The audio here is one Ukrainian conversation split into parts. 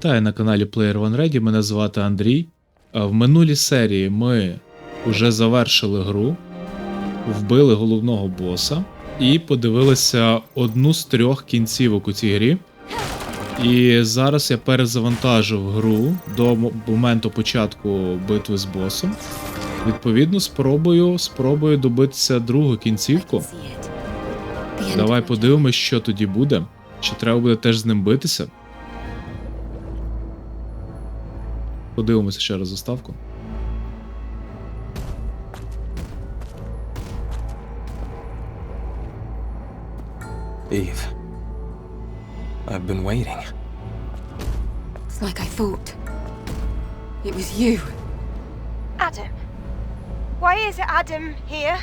Вітаю на каналі Player One Ready, мене звати Андрій. В минулій серії ми вже завершили гру, вбили головного боса і подивилися одну з трьох кінцівок у цій грі. І зараз я перезавантажив гру до моменту початку битви з босом. Відповідно, спробую, спробую добитися другу кінцівку. Давай подивимось, що тоді буде. Чи треба буде теж з ним битися? Подивимося ще раз заставку. Eve. I've been waiting. It's like I thought. It was you. Adam. Why is Adam here?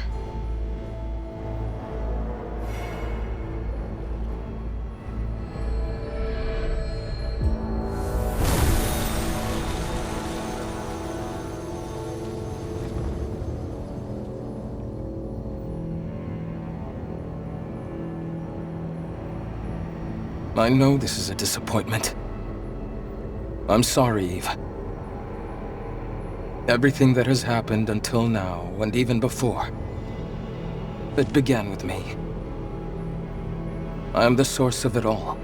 I know this is a disappointment. I'm sorry, Eve. Everything that has happened until now, and even before, it began with me. I am the source of it all.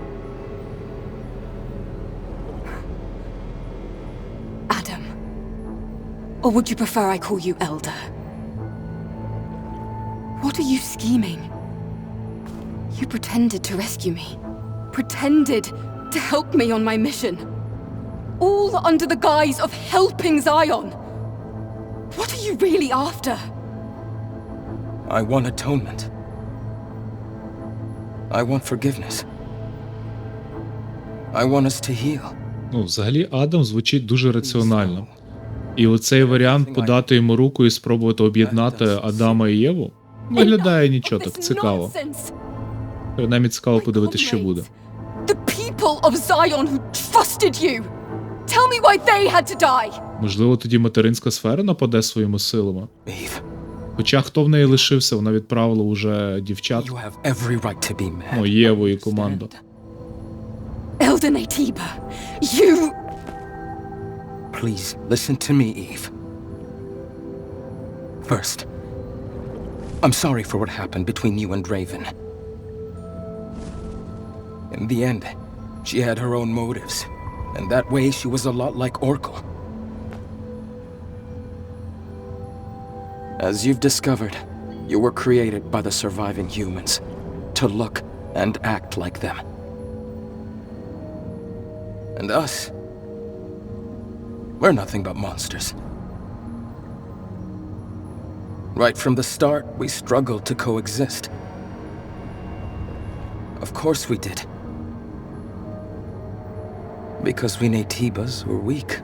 Adam. Or would you prefer I call you Elder? What are you scheming? You pretended to rescue me. Pretended to help me on my mission. All under the guise of helping Zion. What are you really after? I want atonement. I want forgiveness. I want us to heal. Ну, взагалі, Адам звучить дуже раціонально. І оцей варіант подати йому руку і спробувати об'єднати Адама і Єву виглядає нічого так цікаво. Принаймні цікаво подивитися, що буде. People of Zion who trusted you. Tell me why they had to die. Можливо, тоді материнська сфера нападе своїми силами. Eve, Хоча хто в неї лишився, вона відправила уже дівчат, you have every right to be mad. ну, Єву і команду. Elder Natiba, you. Please listen to me, Eve. First, I'm sorry for what happened between you and Raven. In the end, she had her own motives, and that way she was a lot like Oracle. As you've discovered, you were created by the surviving humans to look and act like them. And us, we're nothing but monsters. Right from the start, we struggled to coexist. Of course we did. Because we Natibas were weak.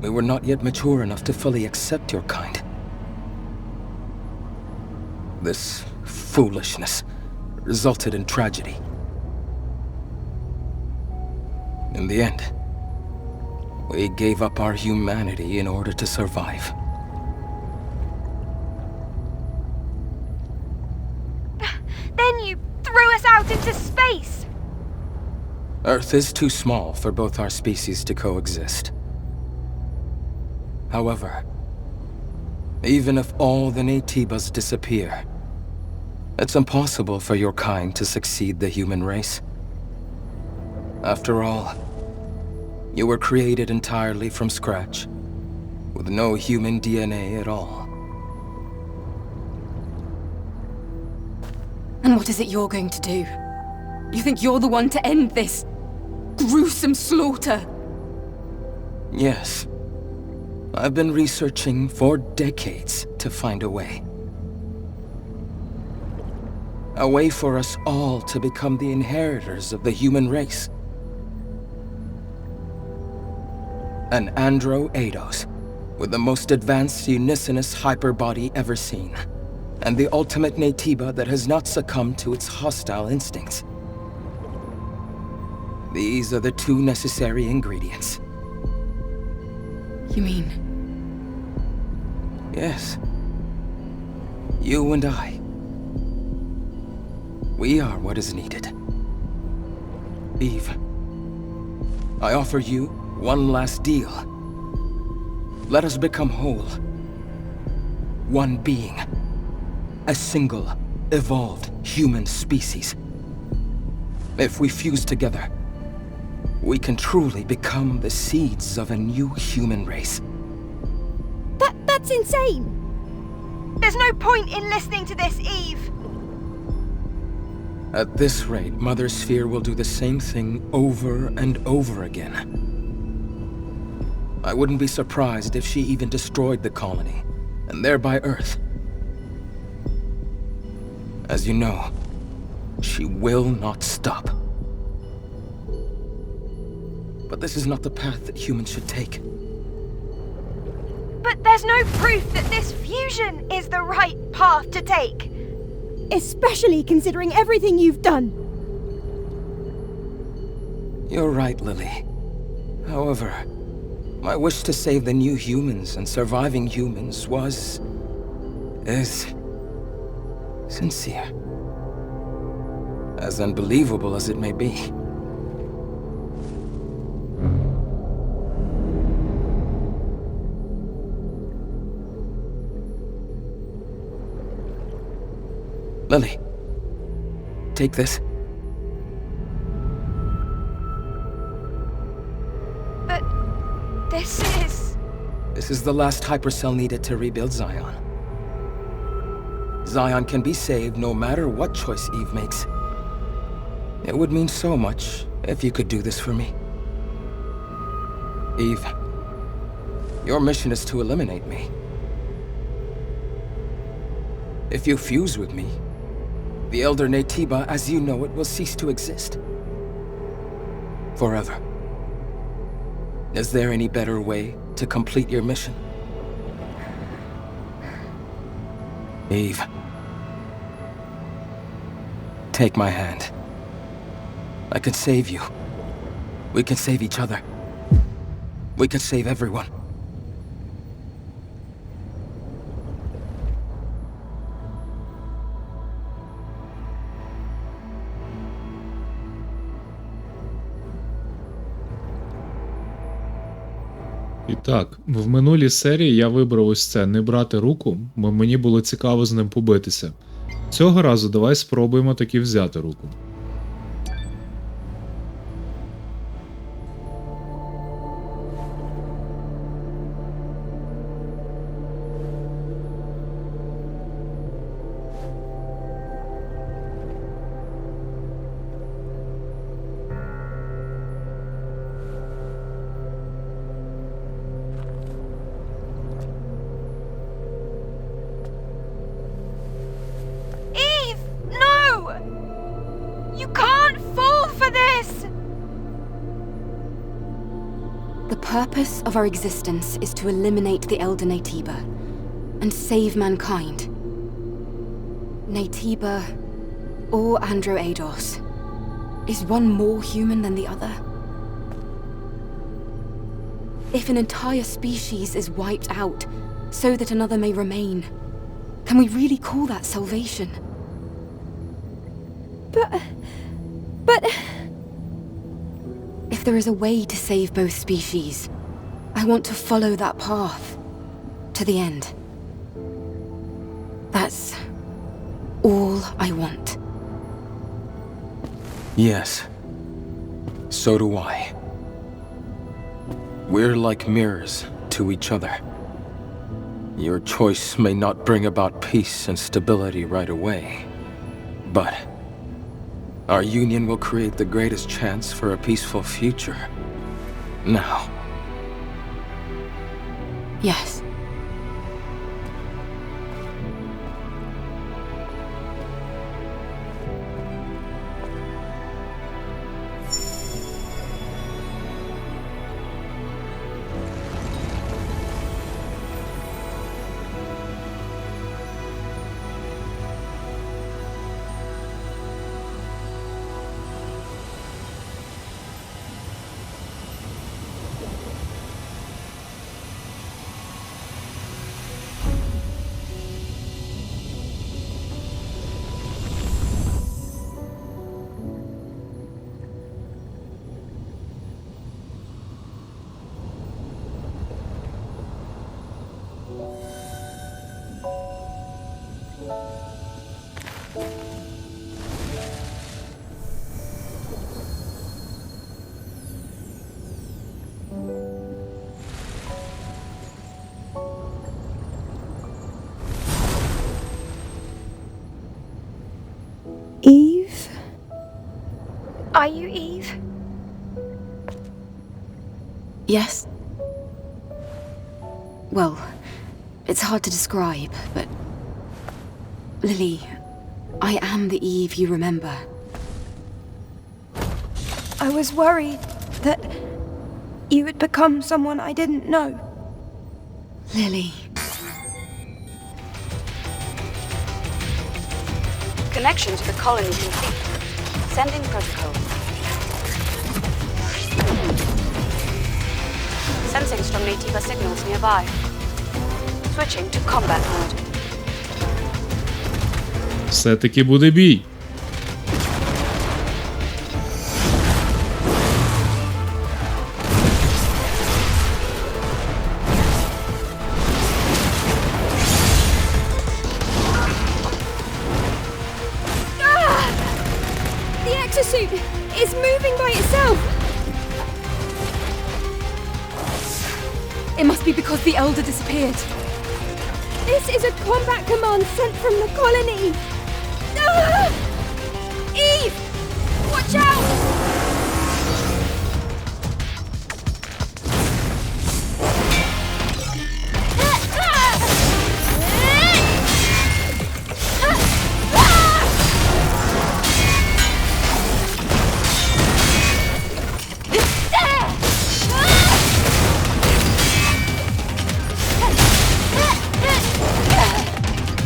We were not yet mature enough to fully accept your kind. This foolishness resulted in tragedy. In the end, we gave up our humanity in order to survive. Then you threw us out into space! Earth is too small for both our species to coexist. However, even if all the Natibas disappear, it's impossible for your kind to succeed the human race. After all, you were created entirely from scratch, with no human DNA at all. And what is it you're going to do? You think you're the one to end this gruesome slaughter? Yes. I've been researching for decades to find a way. A way for us all to become the inheritors of the human race. An Andro Eidos, with the most advanced unicinous hyperbody ever seen, and the ultimate Natiba that has not succumbed to its hostile instincts. These are the two necessary ingredients. You mean Yes. You and I. We are what is needed. Eve, I offer you one last deal. Let us become whole. One being. A single, evolved human species. If we fuse together, we can truly become the seeds of a new human race. That that's insane. There's no point in listening to this, Eve. At this rate, Mother Sphere will do the same thing over and over again. I wouldn't be surprised if she even destroyed the colony, and thereby Earth. As you know, she will not stop. But this is not the path that humans should take. But there's no proof that this fusion is the right path to take. Especially considering everything you've done. You're right, Lily. However, my wish to save the new humans and surviving humans was. is. sincere. As unbelievable as it may be. Lily, take this. But this is. This is the last hypercell needed to rebuild Zion. Zion can be saved no matter what choice Eve makes. It would mean so much if you could do this for me. Eve, your mission is to eliminate me. If you fuse with me, the Elder Natiba as you know it will cease to exist. Forever. Is there any better way to complete your mission? Eve. Take my hand. I can save you. We can save each other. We can save everyone. І так, в минулій серії я вибрав ось це не брати руку, бо мені було цікаво з ним побитися. Цього разу давай спробуємо таки взяти руку. Of our existence is to eliminate the Elder Natiba and save mankind. Natiba or Androados. Is one more human than the other? If an entire species is wiped out so that another may remain, can we really call that salvation? But but If there is a way to save both species, I want to follow that path to the end. That's all I want. Yes. So do I. We're like mirrors to each other. Your choice may not bring about peace and stability right away, but our union will create the greatest chance for a peaceful future. Now. Yes. Are you Eve? Yes? Well, it's hard to describe, but. Lily, I am the Eve you remember. I was worried that you had become someone I didn't know. Lily. Connection to the colony complete. Sending protocol. Sensing strong Nativa signals nearby. Switching to combat mode. Все-таки буде бій.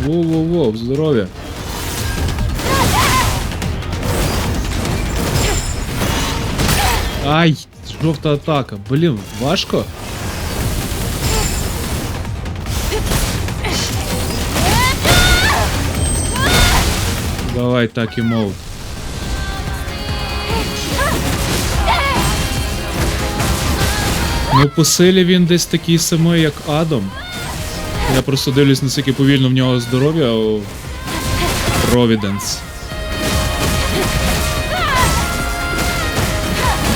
Воу-воу-воу, здоров'я. Ай, жовта атака. Блін, важко. Давай так і мов. Ну, по він десь такий самий, як Адам. Я просто дивлюсь, наскільки повільно в нього здоров'я Провіденс.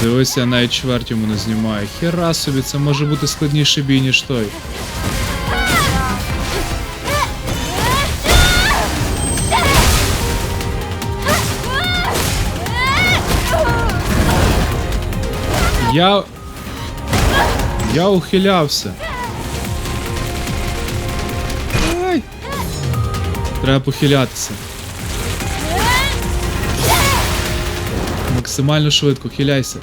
Дивись, я навіть чверть йому не знімаю. Хера собі, це може бути складніший бій, ніж той. Я. Я ухилявся. Треба похилятися. Максимально швидко, хиляйся.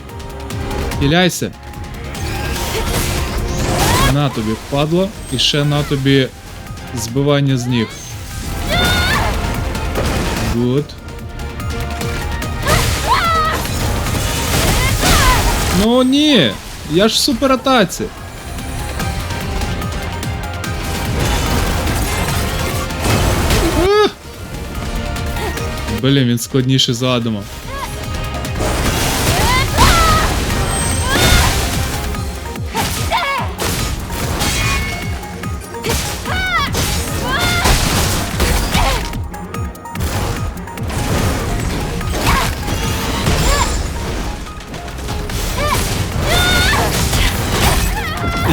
Хиляйся. На тобі впадло. І ще на тобі збивання з ніг. Гуд. Ну ні! Я ж в суператаці. Блін, він складніший за Адама.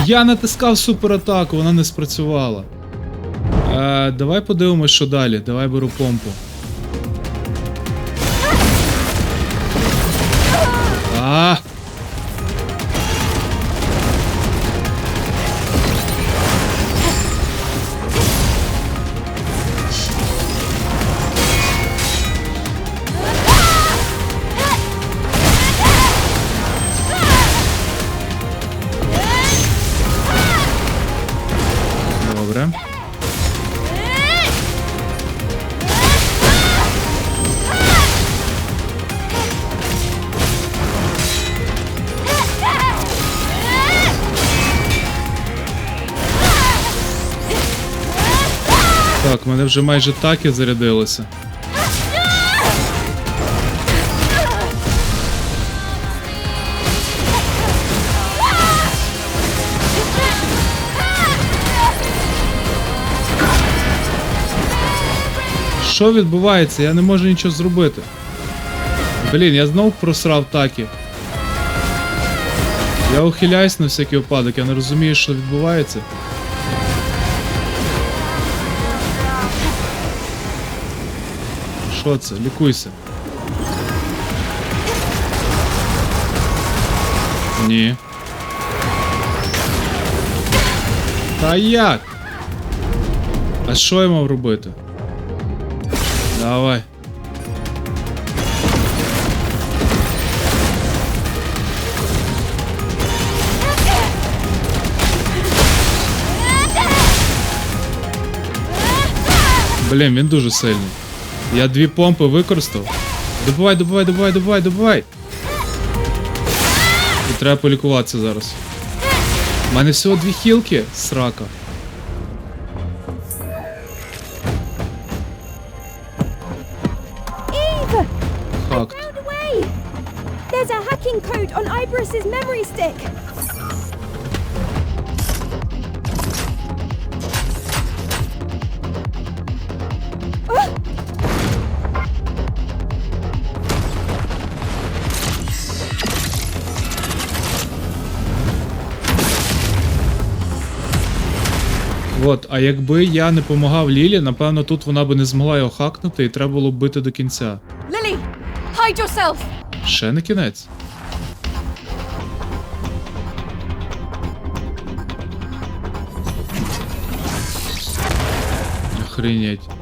Я натискав суператаку, вона не спрацювала. Е, давай подивимось, що далі. Давай беру помпу. Так, в мене вже майже таки зарядилося. Що відбувається? Я не можу нічого зробити. Блін, я знов просрав таки. Я ухиляюсь на всякий випадок, я не розумію, що відбувається. Що це? Лікуйся. Ні. Та як? А що я мав робити? Давай. Блін, він дуже сильний. Я дві помпи використав. Добувай, добувай, добувай, добувай, добувай. І треба полікуватися зараз. У мене всього дві хілки, срака. А якби я не помагав Лілі, напевно, тут вона би не змогла його хакнути і треба було б бити до кінця. Лілі, hide yourself! Ще не кінець. Охренеть.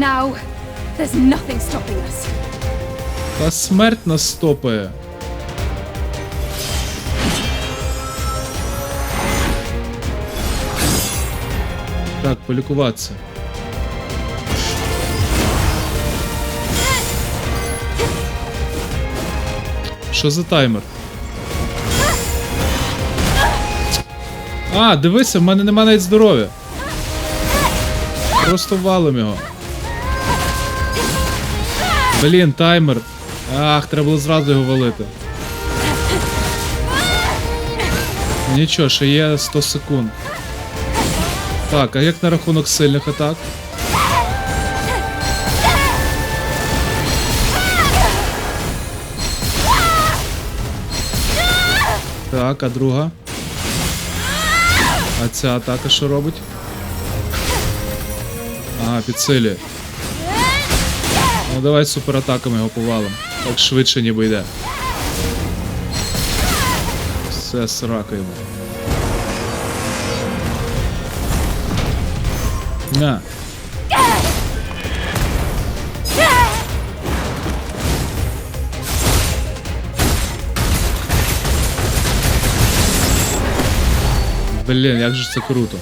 Now, there's nothing stopping us. Та смерть нас стопає. Так, полікуватися. Що за таймер? А, дивися, в мене нема навіть здоров'я. Просто валим його. Блін, таймер. Ах, треба було зразу його валити. Нічого, ще є 100 секунд. Так, а як на рахунок сильних атак? Так, а друга? А ця атака що робить? Ага, підсилює. Ну давай суператаками його повалим. Так швидше ніби йде. Все срака йому. На. Блін, як же це круто.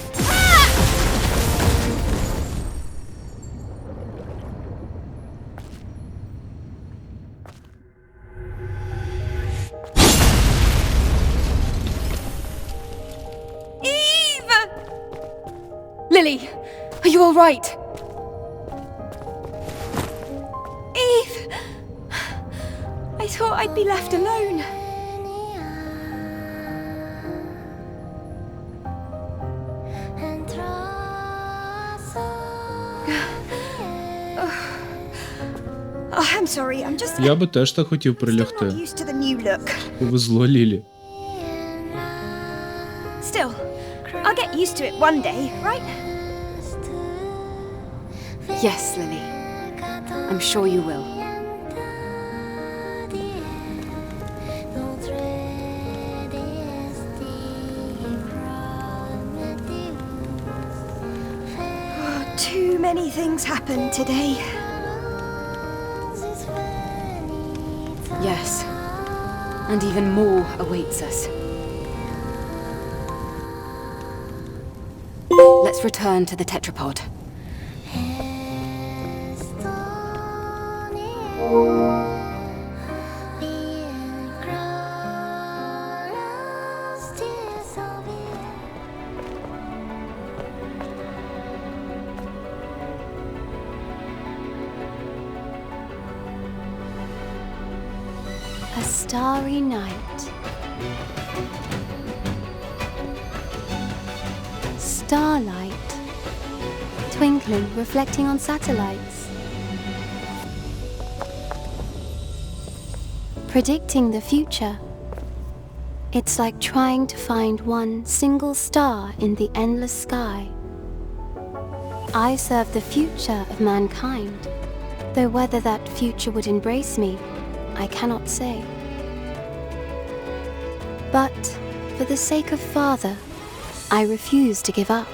are you alright? Eve! I thought I'd be left alone. Oh, I'm sorry, I'm just Я би теж так хотів still прилягти. not used to the new look. Повезло Лілі. Still, I'll get used to it one day, right? Yes, Lily. I'm sure you will. Oh, too many things happened today. Yes. And even more awaits us. Let's return to the tetrapod. On satellites. Predicting the future. It's like trying to find one single star in the endless sky. I serve the future of mankind, though whether that future would embrace me, I cannot say. But for the sake of Father, I refuse to give up.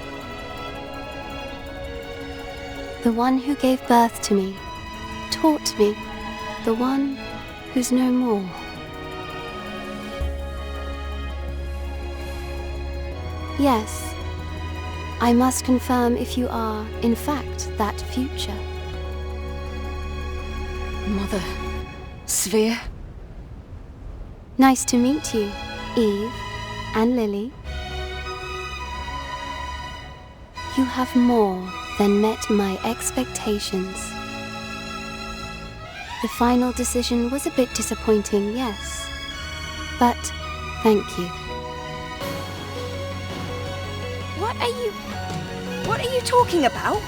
The one who gave birth to me, taught me, the one who's no more. Yes, I must confirm if you are, in fact, that future. Mother. Sphere? Nice to meet you, Eve and Lily. You have more than met my expectations. The final decision was a bit disappointing, yes. But thank you. What are you. What are you talking about?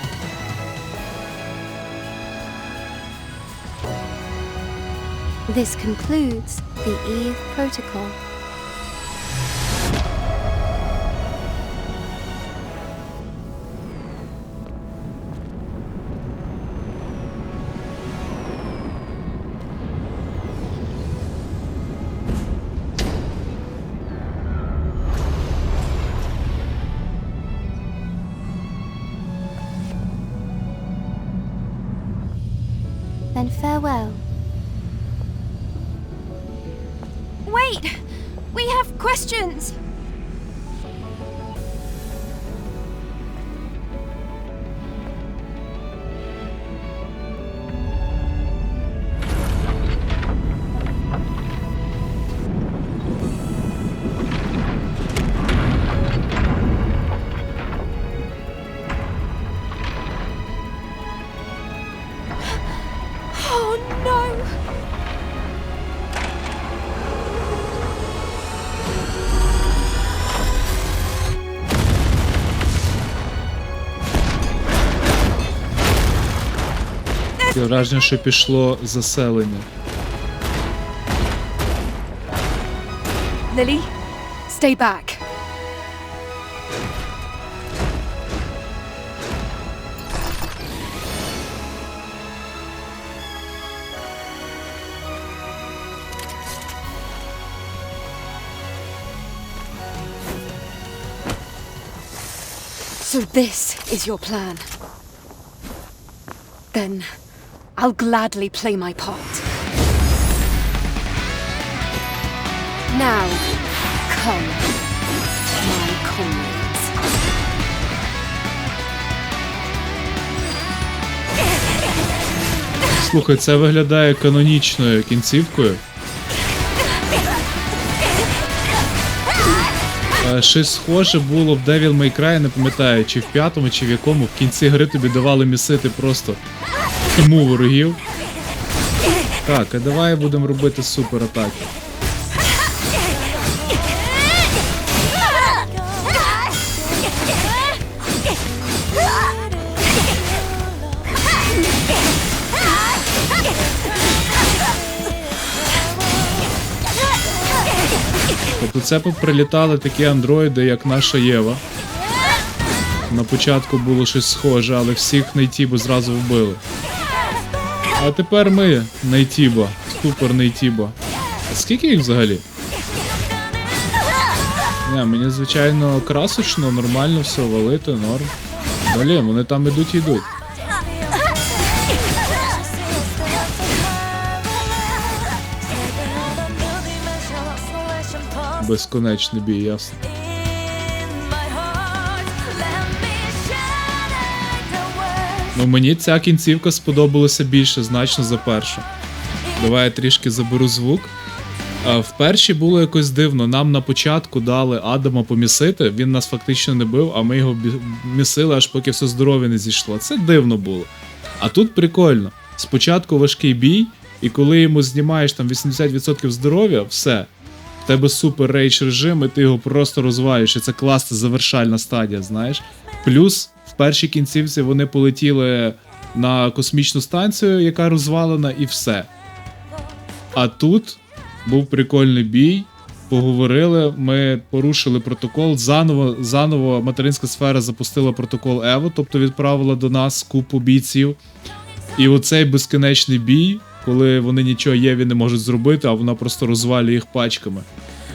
This concludes the Eve Protocol. Wait! We have questions! Враження, що пішло заселення. Lily? Stay back. So this is your plan. Then I'll gladly play my part. Now, come, my comrades. Слухай, це виглядає канонічною кінцівкою. Е, Щось схоже було в Devil May Cry, не пам'ятаю, чи в п'ятому, чи в якому в кінці гри тобі давали місити просто тьму ворогів. Так, а давай будемо робити супер атаки. Тобто це прилітали такі андроїди, як наша Єва. На початку було щось схоже, але всіх Нейтібо зразу вбили. А тепер ми Нейтібо, супер Нейтібо. А скільки їх взагалі? Не, мені звичайно красочно, нормально все валити, норм. Далі, вони там ідуть і йдуть. Безконечний бій, ясно. Ну мені ця кінцівка сподобалася більше, значно за першу. Давай я трішки заберу звук. В першій було якось дивно. Нам на початку дали Адама помісити, він нас фактично не бив, а ми його місили, аж поки все здоров'я не зійшло. Це дивно було. А тут прикольно. Спочатку важкий бій, і коли йому знімаєш там 80% здоров'я, все. В тебе супер рейдж режим, і ти його просто розвалюєш. І це класна завершальна стадія, знаєш. Плюс першій кінцівці вони полетіли на космічну станцію, яка розвалена, і все. А тут був прикольний бій. поговорили. Ми порушили протокол. Заново, заново материнська сфера запустила протокол Ево, тобто відправила до нас купу бійців. І оцей безкінечний бій, коли вони нічого Єві не можуть зробити, а вона просто розвалює їх пачками.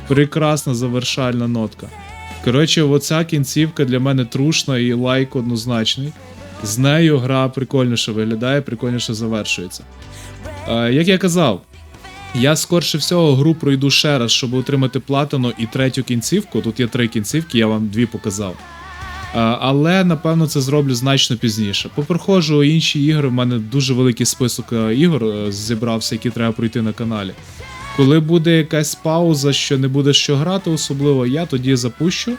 Прекрасна завершальна нотка. Коротше, оця кінцівка для мене трушна і лайк однозначний. З нею гра прикольніше виглядає, прикольніше завершується. Е, як я казав, я скорше всього гру пройду ще раз, щоб отримати платину і третю кінцівку. Тут є три кінцівки, я вам дві показав. Е, Але напевно це зроблю значно пізніше. Попроходжу інші ігри. В мене дуже великий список е, ігор е, зібрався, які треба пройти на каналі. Коли буде якась пауза, що не буде що грати, особливо, я тоді запущу.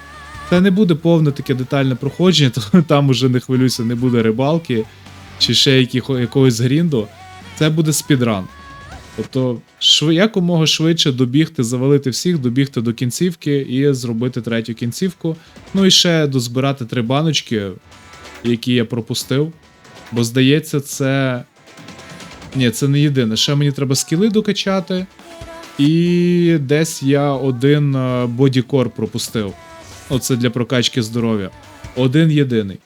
Це не буде повне таке детальне проходження, то там уже не хвилюйся, не буде рибалки чи ще якогось грінду. Це буде спідран. Тобто, шви, якомога швидше добігти, завалити всіх, добігти до кінцівки і зробити третю кінцівку. Ну і ще дозбирати три баночки, які я пропустив. Бо здається, це. Ні, це не єдине. Ще мені треба скіли докачати. І десь я один е, бодікор пропустив. Оце для прокачки здоров'я. Один єдиний.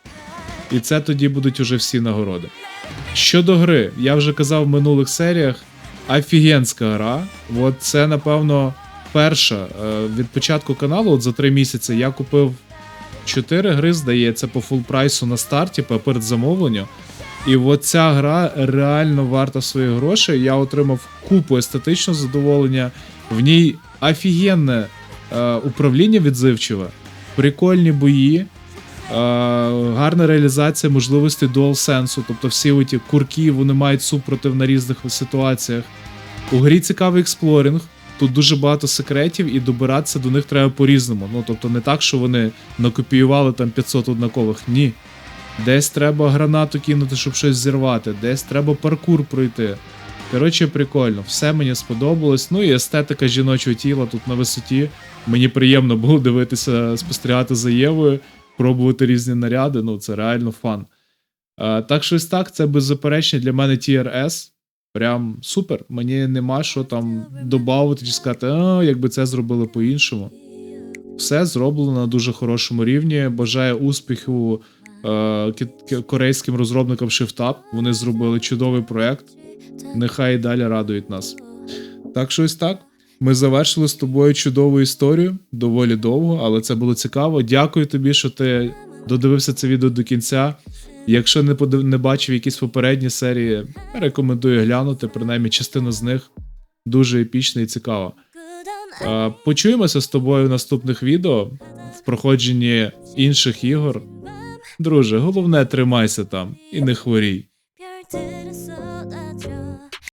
І це тоді будуть уже всі нагороди. Щодо гри, я вже казав в минулих серіях. Офігенська гра. От це, напевно, перша е, від початку каналу, от за три місяці, я купив 4 гри, здається, по фул прайсу на старті, по передзамовленню. І от ця гра реально варта своїх грошей. Я отримав купу естетичного задоволення. В ній офігенне е, управління відзивчиве, прикольні бої, е, гарна реалізація можливостей DualSense, тобто всі оті курки вони мають супротив на різних ситуаціях. У грі цікавий експлорінг. Тут дуже багато секретів, і добиратися до них треба по-різному. Ну тобто не так, що вони накопіювали там 500 однакових. Ні. Десь треба гранату кинути, щоб щось зірвати, десь треба паркур пройти. Коротше, прикольно, все мені сподобалось. Ну і естетика жіночого тіла тут на висоті. Мені приємно було дивитися, спостерігати за Євою, пробувати різні наряди. Ну, це реально фан. А, так щось так, це беззаперечно для мене TRS. Прям супер. Мені нема що там додати чи сказати, а, якби це зробили по-іншому. Все зроблено на дуже хорошому рівні. Бажаю успіху корейським розробникам ShiftUp. Вони зробили чудовий проект. Нехай і далі радують нас. Так що ось так. Ми завершили з тобою чудову історію, доволі довго, але це було цікаво. Дякую тобі, що ти додивився це відео до кінця. Якщо не, подив... не бачив якісь попередні серії, рекомендую глянути, принаймні частина з них дуже епічна і цікава. Е, Почуємося з тобою в наступних відео в проходженні інших ігор. Друже, головне, тримайся там і не хворій.